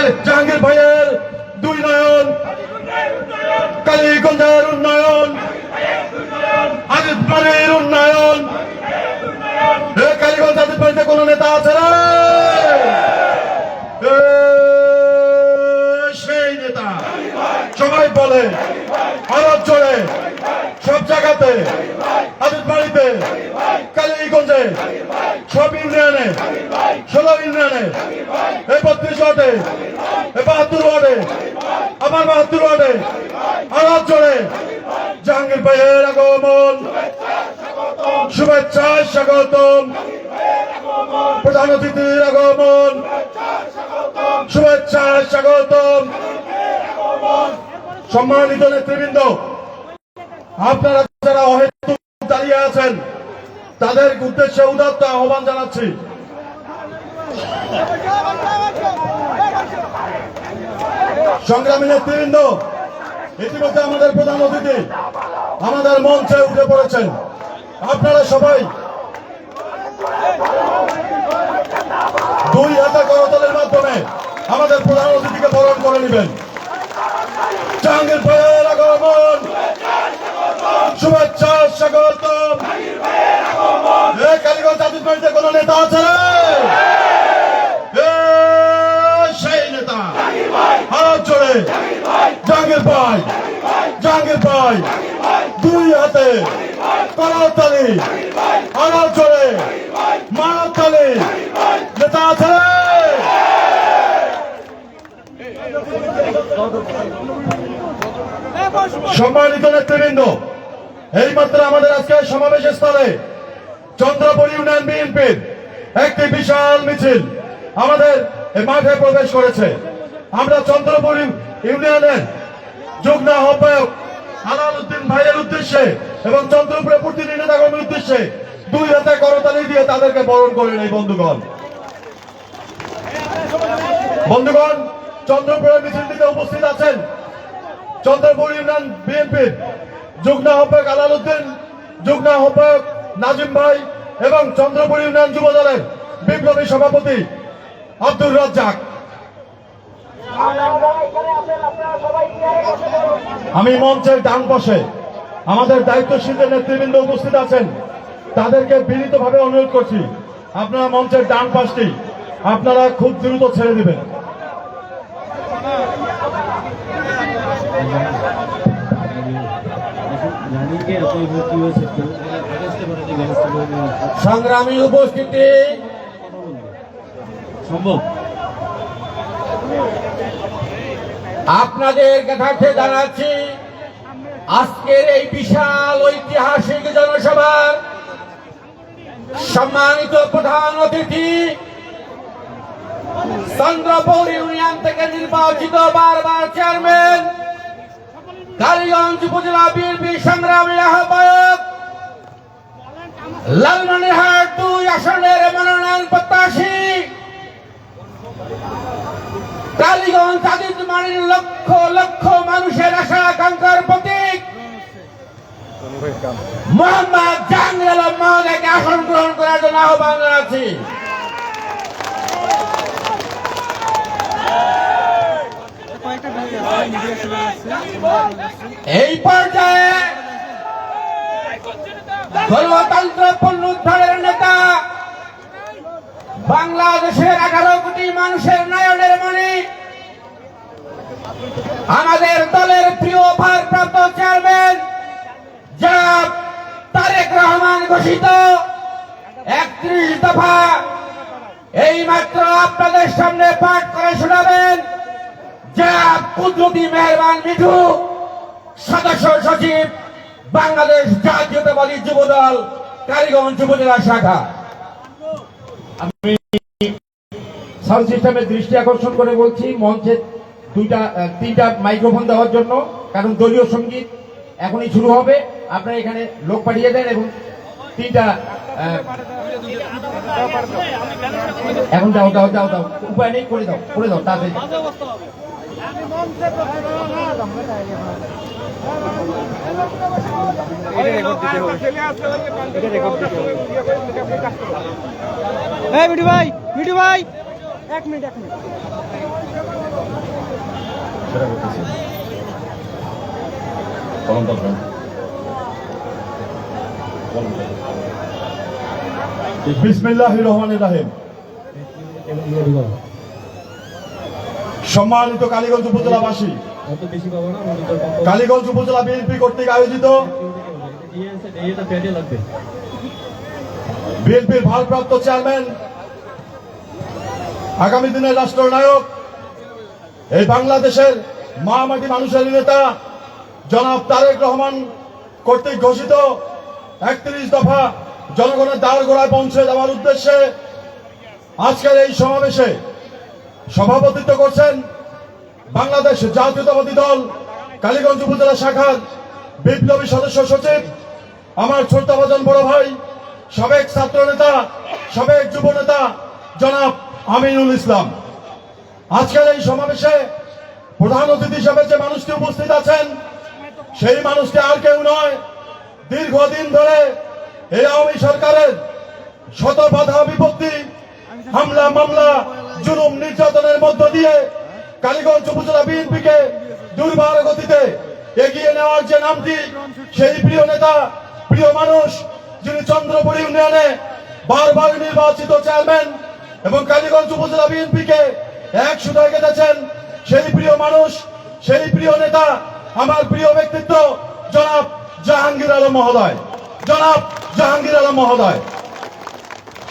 কালী জাহাঙ্গীর ভাইয়ের দুই নয়ন। কালীগঞ্জের উন্নয়ন। আজিত বাড়ির উন্নয়ন কালীগঞ্জ আজিত বাড়িতে কোন নেতা আছে সেই নেতা। সবাই বলে আরব জোরে সব জায়গাতে আজিত বাড়িতে, কালীগঞ্জে, সব ইউনিয়নে, ষোলো ইউনিয়নে এই বত্রিশ ওয়ার্ডে এই বাহাত্তর ওয়ার্ডে আমার বাহাত্তর ওয়ার্ডে আরব জোরে। জাহাঙ্গীর ভাইয়ের আগমন। শুভেচ্ছা, স্বাগতম। প্রধান অতিথির আগমন। শুভেচ্ছা, স্বাগতম। সম্মানিত নেতৃবৃন্দ আপনারা যারা অহেতু দাঁড়িয়ে আছেন, তাদের উদ্দেশ্যে উদাত্ত আহ্বান জানাচ্ছি। সংগ্রামী নেতৃবৃন্দ, ইতিমধ্যে আমাদের প্রধান অতিথি আমাদের মঞ্চে উঠে পড়েছেন। আপনারা সবাই দুই হাতে করতলের মাধ্যমে আমাদের প্রধান অতিথিকে বরণ করে নেবেন। জাহাঙ্গীর শুভেচ্ছা স্বাগতম। এ কালীগঞ্জ জাতীয় নেতা আছে সেই নেতা। হাত জোড়ে জাহাঙ্গীর ভাই জাহাঙ্গীর ভাই, দুই হাতে করতালি আনার জোরে। মানতালি নেতা আছে? সম্মানিত নেতৃবৃন্দ এই মাত্র আমাদের আজকে সমাবেশ স্থলে চন্দ্রপুর ইউনিয়ন বিএনপির একটি বিশাল মিছিল আমাদের মাঠে প্রবেশ করেছে। আমরা চন্দ্রপুর ইউনিয়নের যুগ্ম আহ্বায়ক আলাল উদ্দিন ভাইয়ের উদ্দেশ্যে এবং চন্দ্রপুরে প্রতিনিধি নেতাকর্মীর উদ্দেশ্যে দুই হাতে করতালি দিয়ে তাদেরকে বরণ করে নেই বন্ধুগণ। বন্ধুগণ চন্দ্রপুরের মিছিলটিতে উপস্থিত আছেন চন্দ্রপুর ইউনিয়ন বিএনপির যুগ্ম আহ্বায়ক আলাল উদ্দিন যুগ্ম আহ্বায়ক নাজিম ভাই এবং চন্দ্রপুর ইউনিয়ন যুব দলের বিপ্লবী সভাপতি আব্দুর রাজ্জাক। আমি মঞ্চের ডান পাশে আমাদের দায়িত্বশীলদের নেতৃবৃন্দ উপস্থিত আছেন, তাদেরকে বিনীতভাবে অনুরোধ করছি, আপনারা মঞ্চের ডান পাশটি আপনারা খুব দ্রুত ছেড়ে দিবেন। সংগ্রামী উপস্থিতি। সম্ভব? আপনাদের কাছে জানাচ্ছি আজকের এই বিশাল ঐতিহাসিক জনসভার সম্মানিত প্রধান অতিথি চন্দ্রপুর ইউনিয়ন থেকে নির্বাচিত বারবার চেয়ারম্যান কালীগঞ্জ উপজেলা বিএনপি সংগ্রামী আহ্বায়ক লালমনিরহাট দুই আসনের মনোনয়ন প্রত্যাশী কালীগঞ্জ মানির লক্ষ লক্ষ মানুষের আশা আকাঙ্ক্ষার প্রতীক মোহাম্মদ জাহাঙ্গীর আলম মহোদয়কে আসন গ্রহণ করার জন্য আহ্বান জানাচ্ছি। এই পর্যায়ে গণতন্ত্র পুনরুদ্ধারের নেতা বাংলাদেশের এগারো কোটি মানুষের নয়নের মণি। আমাদের দলের প্রিয় ভারপ্রাপ্ত চেয়ারম্যান জনাব তারেক রহমান ঘোষিত একত্রিশ দফা। এই মাত্র আপনাদের সামনে পাঠ করে শোনাবেন। জনাব কুদরতি মেহরবান মিঠু, সদস্য, সচিব, বাংলাদেশ জাতীয়তাবাদী যুবদল কালীগঞ্জ উপজেলা শাখা। সাউন্ড সিস্টেমের দৃষ্টি আকর্ষণ করে বলছি, মঞ্চে দুইটা তিনটা মাইক্রোফোন দেওয়ার জন্য, কারণ দলীয় সংগীত এখনই শুরু হবে। আপনারা এখানে লোক পাঠিয়ে দেন এবং তিনটা এখন দাও দাও দাও দাও। উপায় নেই, করে দাও করে দাও, তাড়াতাড়ি। এই মিঠু ভাই মিঠু ভাই। এক মিনিট এক মিনিট। কলম দরকার বিসমিল্লাহ রহমান রাহিম। সম্মানিত কালীগঞ্জ উপজেলাবাসী। কালীগঞ্জ উপজেলা বিএনপি কর্তৃক আয়োজিত বিএনপির ভারপ্রাপ্ত চেয়ারম্যান, আগামী দিনের রাষ্ট্রনায়ক, এই বাংলাদেশের মা মাটি মানুষের নেতা জনাব তারেক রহমান কর্তৃক ঘোষিত একত্রিশ দফা জনগণের দ্বার গোড়ায় পৌঁছে দেওয়ার উদ্দেশ্যে আজকের এই সমাবেশে সভাপতিত্ব করছেন বাংলাদেশ জাতীয়তাবাদী দল, কালীগঞ্জ উপজেলা শাখার বিপ্লবী সদস্য সচিব, আমার ছোট্ট ভজন বড় ভাই, সাবেক ছাত্র নেতা সাবেক যুব নেতা জনাব আমিনুল ইসলাম। আজকের এই সমাবেশে প্রধান অতিথি হিসেবে যে মানুষটি উপস্থিত আছেন, সেই মানুষটি আর কেউ নয়। দীর্ঘদিন ধরে এই আওয়ামী সরকারের শত বাধা বিপত্তি, হামলা, মামলা জুলুম নির্যাতনের মধ্য দিয়ে কালীগঞ্জ উপজেলা বিএনপিকে দুর্বার গতিতে এগিয়ে নেওয়ার যে নামটি, সেই প্রিয় নেতা, প্রিয় মানুষ, যিনি চন্দ্রপুরী ইউনিয়নে বারবার নির্বাচিত চেয়ারম্যান এবং কালীগঞ্জ উপজেলা বিএনপিকে এক সুতায় কেটেছেন, সেই প্রিয় মানুষ, সেই প্রিয় নেতা, আমার প্রিয় ব্যক্তিত্ব, জনাব জাহাঙ্গীর আলম মহোদয়। জনাব জাহাঙ্গীর আলম মহোদয়।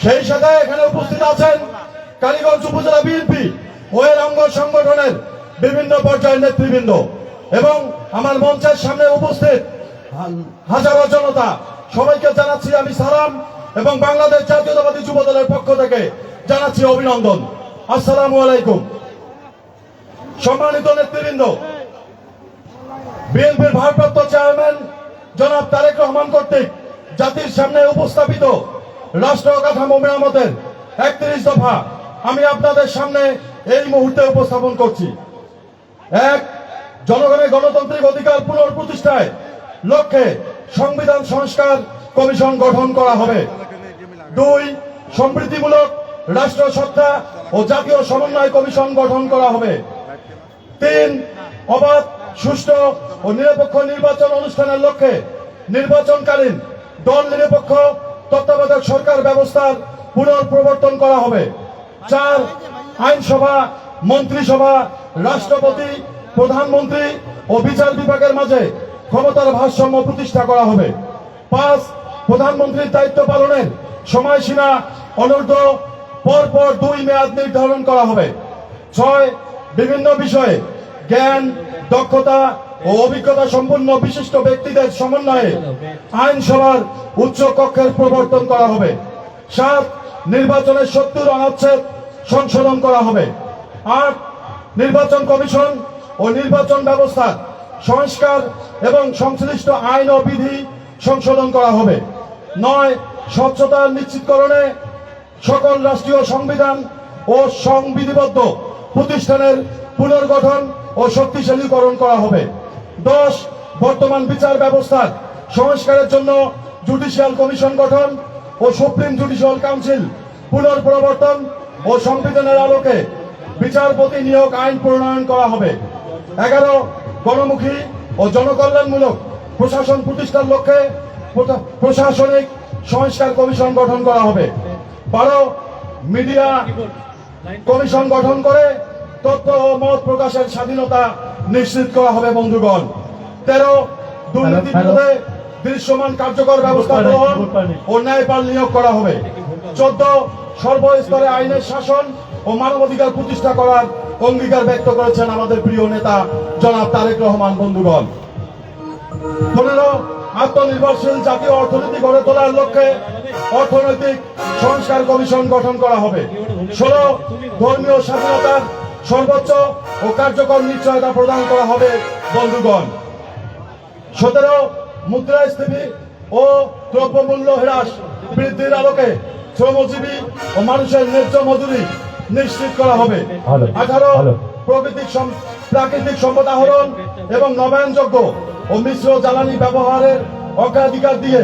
সেই সাথে এখানে উপস্থিত আছেন কালীগঞ্জ উপজেলা বিএনপি ও এর অঙ্গ সংগঠনের বিভিন্ন পর্যায়ের নেতৃবৃন্দ এবং আমার মঞ্চের সামনে উপস্থিত হাজারো জনতা। সবাইকে জানাচ্ছি আমি সালাম এবং বাংলাদেশ জাতীয়তাবাদী যুব দলের পক্ষ থেকে জানাচ্ছি অভিনন্দন। আসসালামু আলাইকুম। সম্মানিত নেতৃবৃন্দ, বিএনপির ভারপ্রাপ্ত চেয়ারম্যান জনাব তারেক রহমান কর্তৃক জাতির সামনে উপস্থাপিত রাষ্ট্র কাঠামো মেরামতের একত্রিশ দফা আমি আপনাদের সামনে এই মুহূর্তে উপস্থাপন করছি। এক, জনগণের গণতান্ত্রিক অধিকার পুনঃপ্রতিষ্ঠায় লক্ষ্যে সংবিধান সংস্কার কমিশন গঠন করা হবে। দুই সমৃদ্ধিমূলক রাষ্ট্র সত্তা ও জাতীয় সমন্বয় কমিশন গঠন করা হবে। তিন, অবাধ, সুষ্ঠু ও নিরপেক্ষ নির্বাচন অনুষ্ঠানের লক্ষ্যে নির্বাচনকালীন দল নিরপেক্ষ তত্ত্বাবধায়ক সরকার ব্যবস্থার পুনঃপ্রবর্তন করা হবে। চার আইনসভা, মন্ত্রিসভা, রাষ্ট্রপতি, প্রধানমন্ত্রী ও বিচার বিভাগের মাঝে ক্ষমতার ভারসাম্য প্রতিষ্ঠা করা হবে। পাঁচ, প্রধানমন্ত্রীর দায়িত্ব পালনের সময়সীমা অনূর্ধ্ব, পরপর দুই মেয়াদ নির্ধারণ করা হবে। ছয়, বিভিন্ন বিষয়ে জ্ঞান, দক্ষতা ও অভিজ্ঞতা সম্পন্ন বিশিষ্ট ব্যক্তিদের সমন্বয়ে আইনসভার উচ্চ কক্ষের প্রবর্তন করা হবে। সাত নির্বাচনের সত্তর অনুচ্ছেদ সংশোধন করা হবে। আট নির্বাচন কমিশন ও নির্বাচন ব্যবস্থা, সংস্কার এবং সংশ্লিষ্ট আইন ও বিধি সংশোধন করা হবে। নয়, স্বচ্ছতা নিশ্চিতকরণে সকল রাষ্ট্রীয় সংবিধান ও সংবিধিবদ্ধ প্রতিষ্ঠানের পুনর্গঠন ও শক্তিশালীকরণ করা হবে। দশ, বর্তমান বিচার ব্যবস্থার সংস্কারের জন্য জুডিশিয়াল কমিশন গঠন ও সুপ্রিম জুডিশিয়াল কাউন্সিল পুনর্প্রবর্তন ও সংবিধানের আলোকে বিচারপতি নিয়োগ আইন প্রণয়ন করা হবে। এগারো গণমুখী ও জনকল্যাণমূলক প্রশাসন প্রতিষ্ঠার লক্ষ্যে প্রশা- প্রশাসনিক সংস্কার কমিশন গঠন করা হবে। বারো মিডিয়া কমিশন গঠন করে তথ্য ও মত প্রকাশের স্বাধীনতা নিশ্চিত করা হবে বন্ধুগণ। তেরো দুর্নীতি বিরোধে দৃশ্যমান কার্যকর ব্যবস্থা গ্রহণ ও ন্যায়পাল নিয়োগ করা হবে। চোদ্দ সর্বস্তরে আইনের শাসন ও মানবাধিকার প্রতিষ্ঠা করার অঙ্গীকার ব্যক্ত করেছেন আমাদের প্রিয় নেতা জনাব তারেক রহমান বন্ধুগণ। পনেরো আত্মনির্ভরশীল জাতীয় অর্থনীতি গড়ে তোলার লক্ষ্যে অর্থনৈতিক সংস্কার কমিশন গঠন করা হবে। ষোলো ধর্মীয় স্বাধীনতার সর্বোচ্চ ও কার্যকর নিশ্চয়তা প্রদান করা হবে বন্ধুগণ। সতেরো মুদ্রাস্ফীতি ও দ্রব্যমূল্য হ্রাস বৃদ্ধির আলোকে শ্রমজীবী ও মানুষের ন্যায্য মজুরি নিশ্চিত করা হবে। আঠারো প্রাকৃতিক প্রাকৃতিক সম্পদ আহরণ এবং নবায়নযোগ্য ও মিশ্র জ্বালানি ব্যবহারের অগ্রাধিকার দিয়ে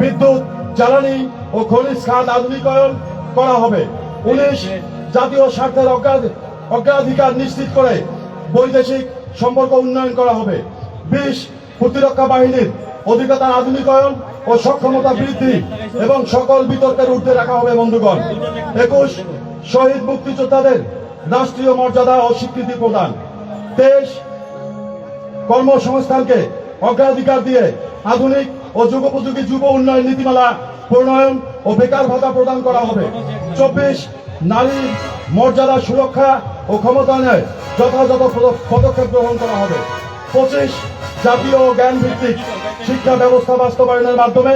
বিদ্যুৎ জ্বালানি ও খনিজ খাত আধুনিকায়ন করা হবে। উনিশ জাতীয় স্বার্থের অগ্রাধিকার নিশ্চিত করে বৈদেশিক সম্পর্ক উন্নয়ন করা হবে। বিশ প্রতিরক্ষা বাহিনীর অধিকতার আধুনিকায়ন ও সক্ষমতা বৃদ্ধি এবং সকল বিতর্কের ঊর্ধ্বে রাখা হবে, বন্ধুগণ। একুশ, শহীদ মুক্তিযোদ্ধাদের রাষ্ট্রীয় মর্যাদা ও স্বীকৃতি প্রদান। তেইশ, কর্মসংস্থানকে অগ্রাধিকার দিয়ে আধুনিক ও যুগোপযোগী যুব উন্নয়ন নীতিমালা প্রণয়ন ও বেকার ভাতা প্রদান করা হবে। চব্বিশ নারীর মর্যাদা সুরক্ষা ও ক্ষমতায়নে যথাযথ পদক্ষেপ গ্রহণ করা হবে। পঁচিশ জাতীয় জ্ঞান ভিত্তিক শিক্ষা ব্যবস্থা বাস্তবায়নের মাধ্যমে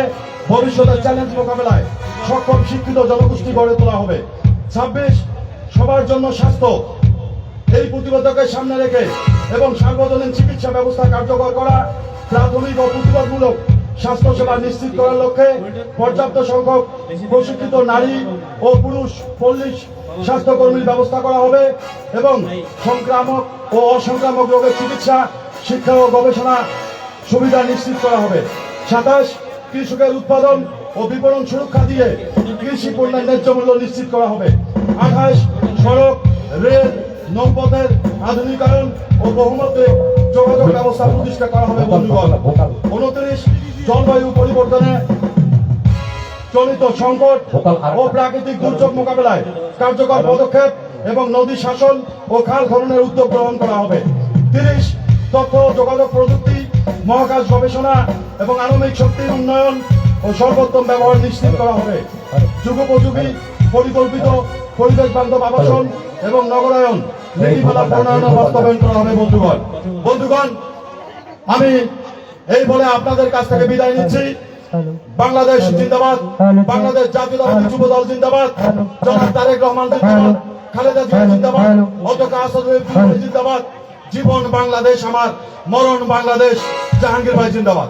ভবিষ্যতের চ্যালেঞ্জ মোকাবেলায় সক্ষম শিক্ষিত জনগোষ্ঠী গড়ে তোলা হবে। ছাব্বিশ, সবার জন্য স্বাস্থ্য। এই প্রতিবদ্ধকে সামনে রেখে এবং সার্বজনীন চিকিৎসা ব্যবস্থা কার্যকর করা প্রাথমিক ও প্রতিবাদমূলক স্বাস্থ্যসেবা নিশ্চিত করার লক্ষ্যে পর্যাপ্ত সংখ্যক প্রশিক্ষিত নারী ও পুরুষ পল্লিশ স্বাস্থ্যকর্মীর ব্যবস্থা করা হবে এবং সংক্রামক ও অসংক্রামক রোগের চিকিৎসা শিক্ষা ও গবেষণা সুবিধা নিশ্চিত করা হবে। সাতাশ, কৃষকের উৎপাদন ও বিপণন সুরক্ষা দিয়ে কৃষি পণ্যের ন্যায্য মূল্য নিশ্চিত করা হবে। আঠাশ, সড়ক, রেল, নৌপথের আধুনিকায়ন ও বহুমতে যোগাযোগ ব্যবস্থা প্রতিষ্ঠা করা হবে উনত্রিশ, জলবায়ু পরিবর্তনে চলিত সংকট ও প্রাকৃতিক দুর্যোগ মোকাবেলায় কার্যকর পদক্ষেপ এবং নদী শাসন ও খাল খননের উদ্যোগ গ্রহণ করা হবে। তিরিশ তথ্য যোগাযোগ প্রযুক্তি মহাকাশ গবেষণা এবং আণবিক শক্তির উন্নয়ন ও সর্বোত্তম ব্যবহার নিশ্চিত করা হবে। যুগোপযোগী পরিকল্পিত পরিবেশ বান্ধব আবাসন এবং নগরায়ন নীতিমালা প্রণয়ন বাস্তবায়ন করা হবে বন্ধুগণ। বন্ধুগণ আমি এই বলে আপনাদের কাছ থেকে বিদায় নিচ্ছি। বাংলাদেশ জিন্দাবাদ বাংলাদেশ জাতীয়তাবাদী যুব দল জিন্দাবাদ জনাব তারেক রহমান জিন্দাবাদ খালেদা জিয়া জিন্দাবাদ অধ্যক্ষ আসাদুল জিন্দাবাদ। জীবন বাংলাদেশ আমার মরণ বাংলাদেশ জাহাঙ্গীর ভাই জিন্দাবাদ।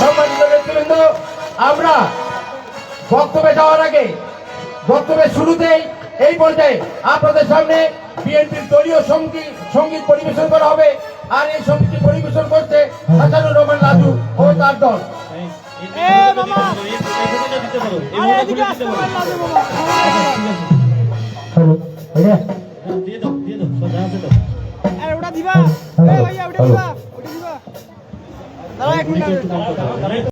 সম্মানিত নেতৃবৃন্দ আমরা বক্তব্যে যাওয়ার আগে বক্তব্যের শুরুতেই এই পর্যায়ে আপনাদের সামনে বিএনপির দলীয় সংগীত সংগীত পরিবেশন করা হবে আর এই সংগীত পরিবেশন করছে হাসানুর রহমান লাজু ও তার দল। না বাবা। দিয়ে দাও। আরে ওটা দিবা। এ ভাইয়া ওটা দিবা ওটা দিবা। দাঁড়া এক মিনিট।